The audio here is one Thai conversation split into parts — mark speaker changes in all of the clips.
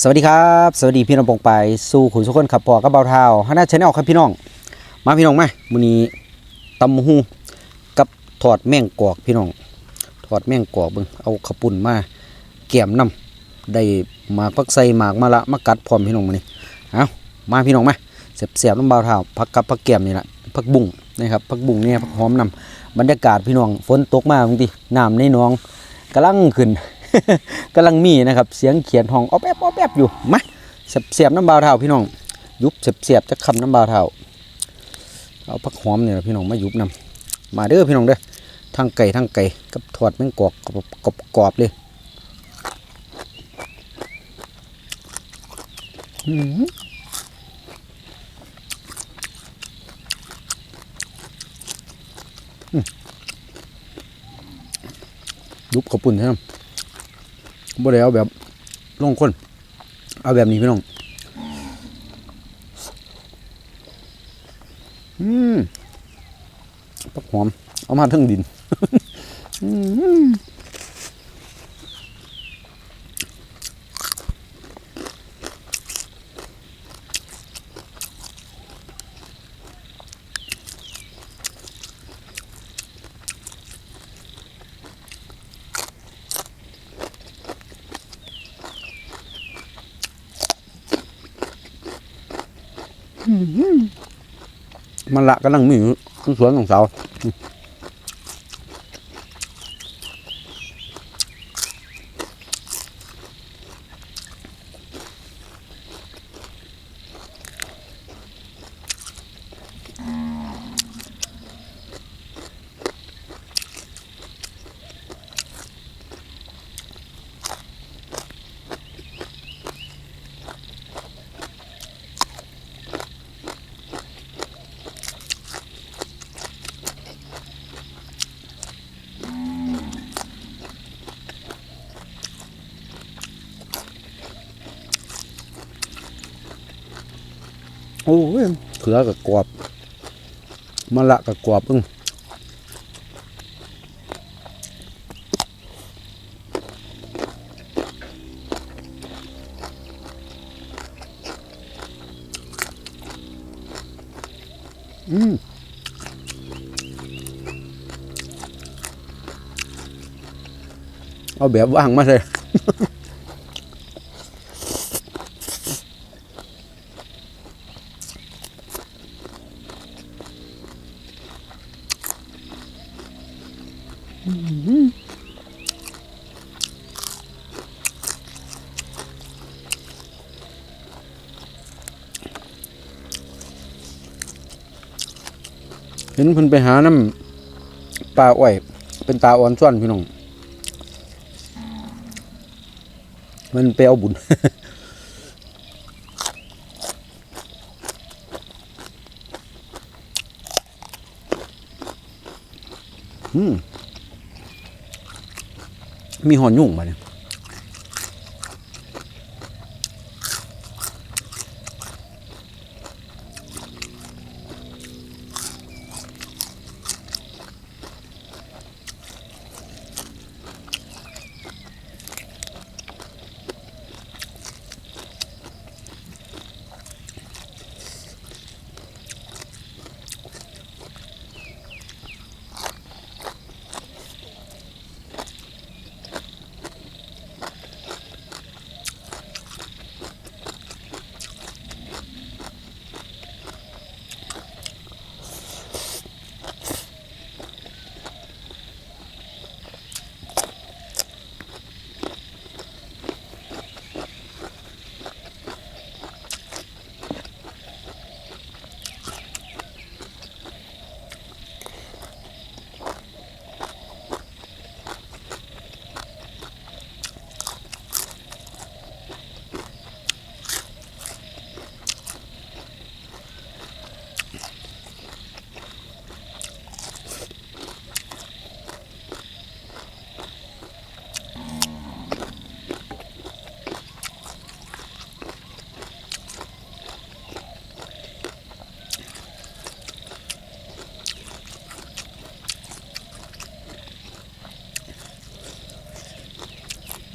Speaker 1: สวัสดีครับ สวัสดีพี่น้องปงไปสู่ขุนสุขคนขับปอกับเบาเท้าฮันน่าชแนลครับพี่น้อง มาพี่น้องมามื้อนี้ตำหูกับทอดแม่งกอกพี่น้องทอดแม่งกอกเบิ่งเอาขปุ่นมาแกมน้ำได้หมากพักใส่หมากมาละมากัดพร้อมพี่น้องมื้อนี้เอามาพี่น้องไหมาเสียบน้ำเบาเท้าผักกับผักแกมนี่แหละผักบุ้งนะครับผักบุ้งเนี่ยผักหอมนํบรรยากาศพี่น้องฝนตกมาบางทีน้ำในหนองกำลังขึ้น กำลังมีนะครับ เสียงเขียนห้องอ๊อบแอบอ๊อบแอบอยู่มาเสียบน้ำบาวเท้าพี่น้อง ยุบเสียบจะคำน้ำบาวเท้าเอาผักหอมเนี่ยพี่น้องมายุบนำมาเด้อพี่น้องเด้อทั้งไก่ทั้งไก่กับทอดแมงกอกกรอบกรอบกอบเลยยุบขาวปุ่นใช่ไหม บ่ได้เอาแบบลงคน เอาแบบนี้พี่น้อง อืมปักหอม เอามาทั้งดิน อืม มันละก็นั่งมีอยู่คือสวนของสาว โอ้ยเขือกับกรอบมันละกับกรอบอึ้งอืมเอาแบบว่างมาเลย ไปหาน้ำปลาอ้อย เป็นตาอ่อนซ่อนพี่น้อง มันไปเอาบุญมมีหอนยุ่งมาเนี่ย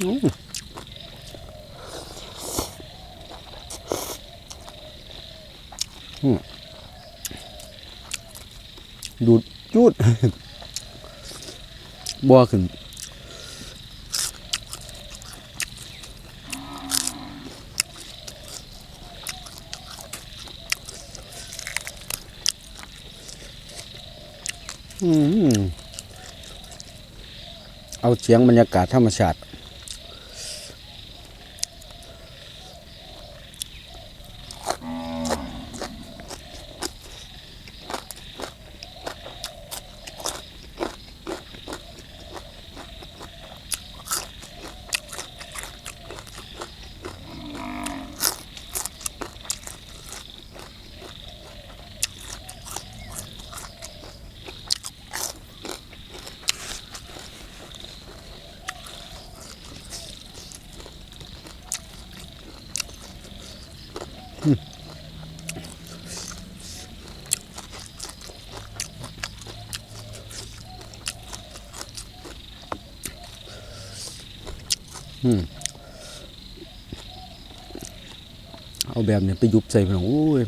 Speaker 1: ดูดจุดบัวขึ้นเอาเสียงบรรยากาศธรรมชาติ เอาแบบนี้ไปยุบใส่พี่น้องโอ้ย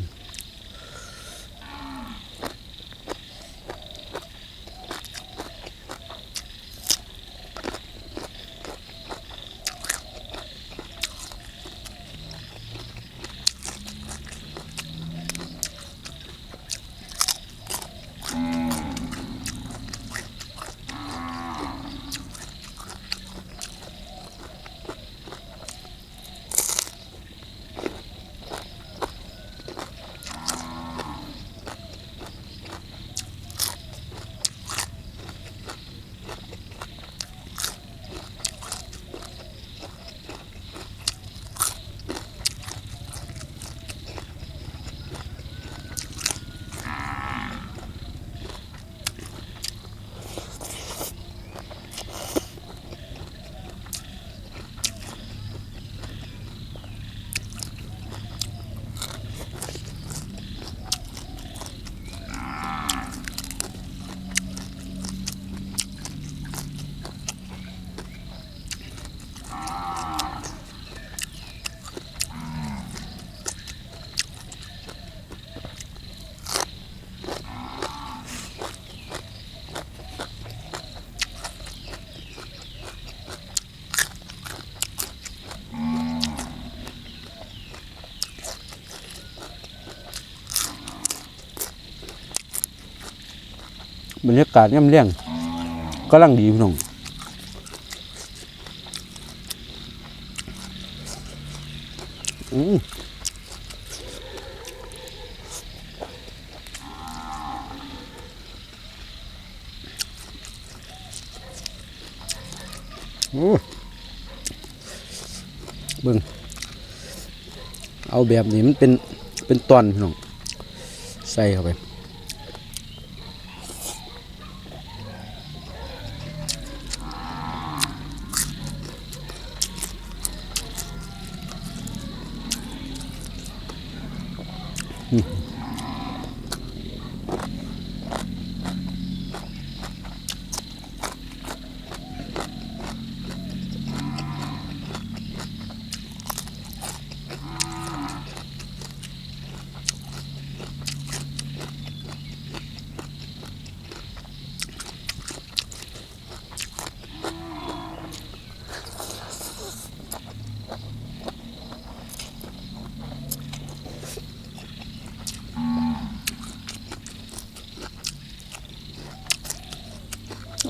Speaker 1: บรรยากาศย่ำเลี้ยงก็ลังดีพี่น้องอืมโอ้เบิ่งเอาแบบนี้มันเป็นเป็นตอนพี่น้องใส่เข้าไป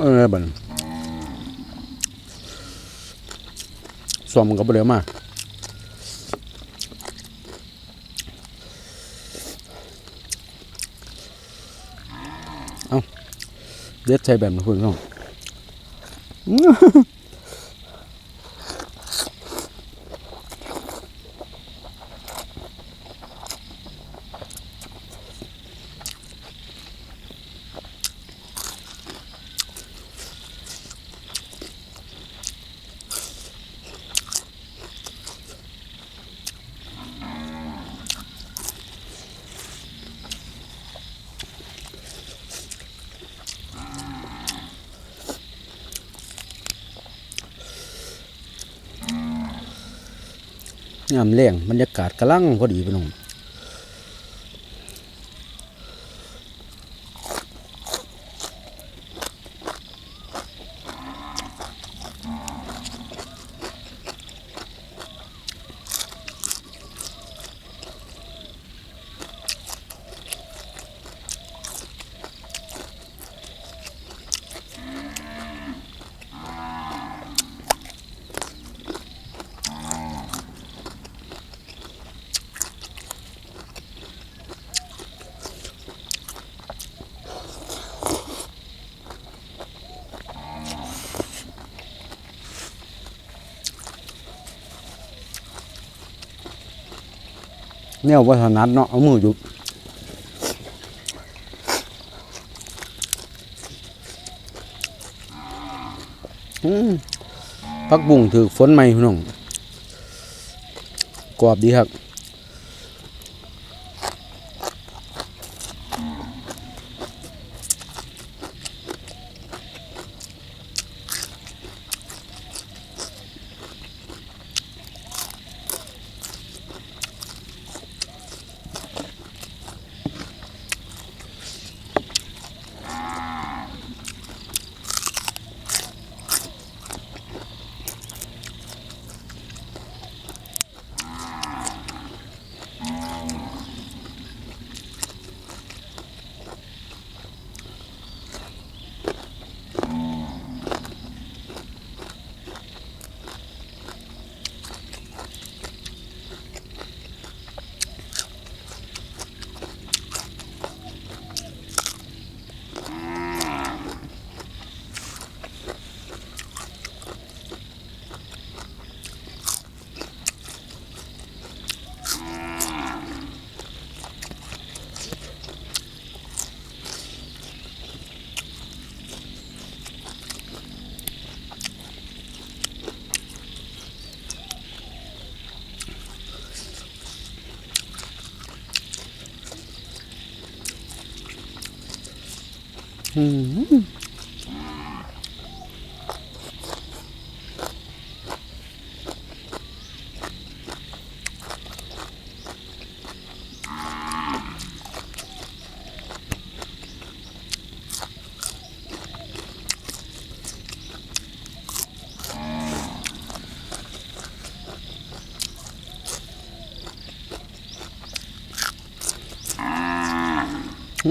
Speaker 1: เออบันสวมมันก็บ่เร็วมากเอาเด็ดใช่แบบนี้คุณน้อง ยามแรงบรรยากาศกำลังพอดีพี่น้อง แนววัฒนัดเนาะเอามือหยุดพักบุ่งถือฝนใหม่พี่น้องกรอบดีครับ อืม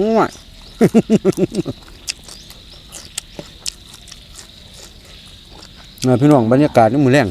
Speaker 1: ง่วย นะ พี่น้องบรรยากาศนี่มือแรง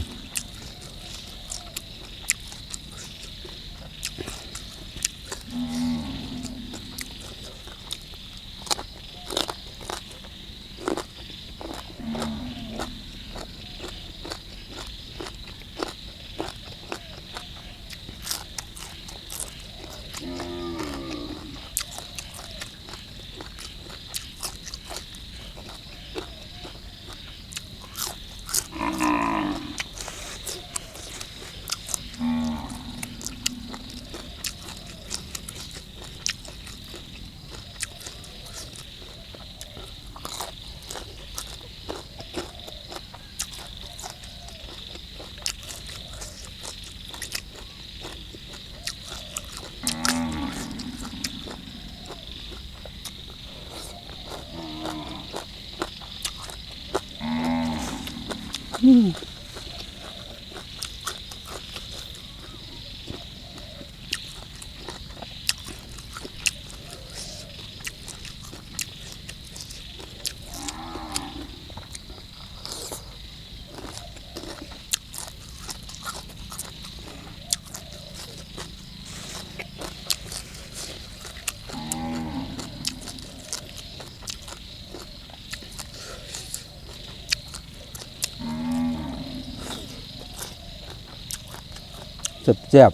Speaker 1: เจ็บ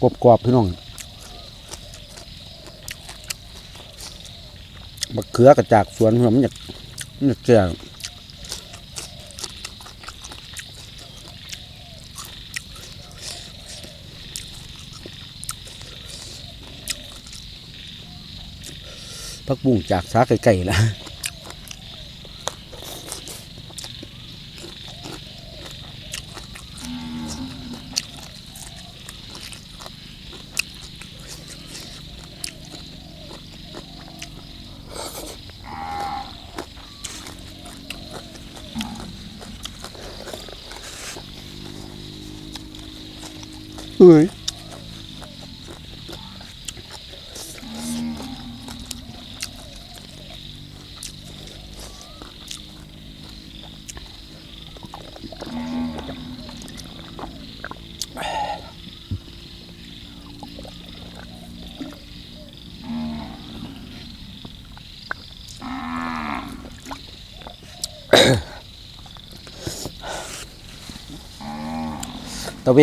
Speaker 1: กรอบกรอบพี่น้องบักเขือกระจากสวนพี่อมันอยากมันอยากแก่พักบุ้งจากสาไก่ๆแล้ว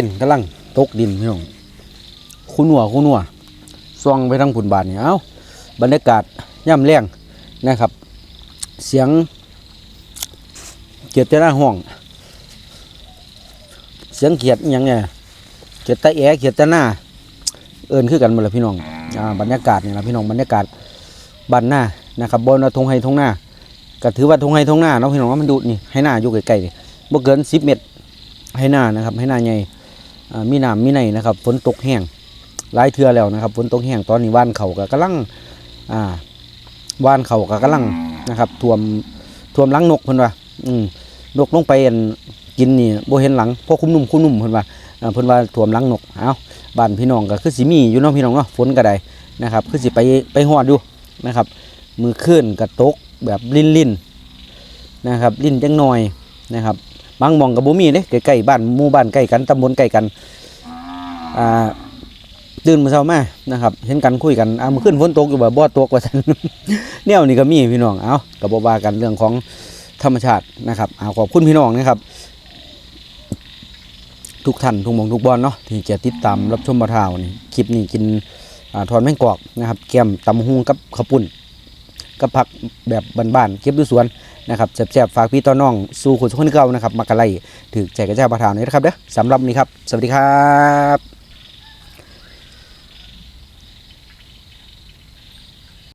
Speaker 1: นกำลัง ตกดินพี่น้องโคคู่หนัวคู่หนัวซ่องไปทางผุนบานนี่ยเอ้าบรรยากาศย่ำแรงนะครับ เสียงเกียรติหน้าห้องเสียงเกียรติอหยังไงเกียรติตาแอเกียรติหน้า เอินคือกันหมดเลยพี่น้องอ่าบรรยากาศเนี่ละพี่น้องบรรยากาศบ้านหน้านะครับบนว่าทงไฮทงหน้าก็ถือว่าทงไฮทงหน้าเนาะพี่น้องว่ามันดูนี่ให้หน้าอยู่ใกลๆนี่บ่เกิน10เมตรให้หน้านะครับให้หน้าใหญ่ มีน้ำมีในนะครับฝนตกแห้งหลายเทื่อแล้วนะครับฝนตกแห้งตอนนี้ว่านเขาก็กำลังอ่าว่านเขาก็กำลังนะครับท่วมท่วมลังนกเพิ่นว่าอืมนกลงไปกินนี่โบเห็นหลังพราะคุ้มนุ่มคุ้มนุ่มเพิ่นว่าเพิ่นว่าท่วมลังนกเอาบ้านพี่น้องก็คือสิมีอยู่เนาะพี่น้องเนาะฝนก็ได้นะครับคือสิไปไปฮอดอยู่นะครับ มือขึ้นกระตกแบบลิ่นลิ่นนะครับลิ่นจังหน่อยนะครับ บางมองกับบ่มีเด้ใกล้ๆบ้านหมู่บ้านใกล้กันตำบลใกล้กันอ่าตื่นมาเช้ามานะครับ เห็นกันคุยกันอ่ามื้อขึ้นฝนตกอยู่แบ่บ่ตกว่าซั่นแนวนี้ก็มีพี่น้องเอาก็บ่ว่ากันเรื่องของธรรมชาตินะครับเอาขอบคุณพี่น้องนะครับ ทุกท่านทุกมองทุกบอลเนาะที่จะติดตามรับชมมาทาวนี่คลิปนี้กินอ่าทอนแมงกอกนะครับแกมตำหุงกับข้าวปุ้น กับผักแบบบ้านๆเก็บด้วยสวนนะครับแซ่บๆฝากพี่ต้อน้องสู่คนคนเก่านะครับมากระไลถือใจกระจายมาทาวนี่นะครับเด้อสำหรับวันนี้ครับ สวัสดีครับ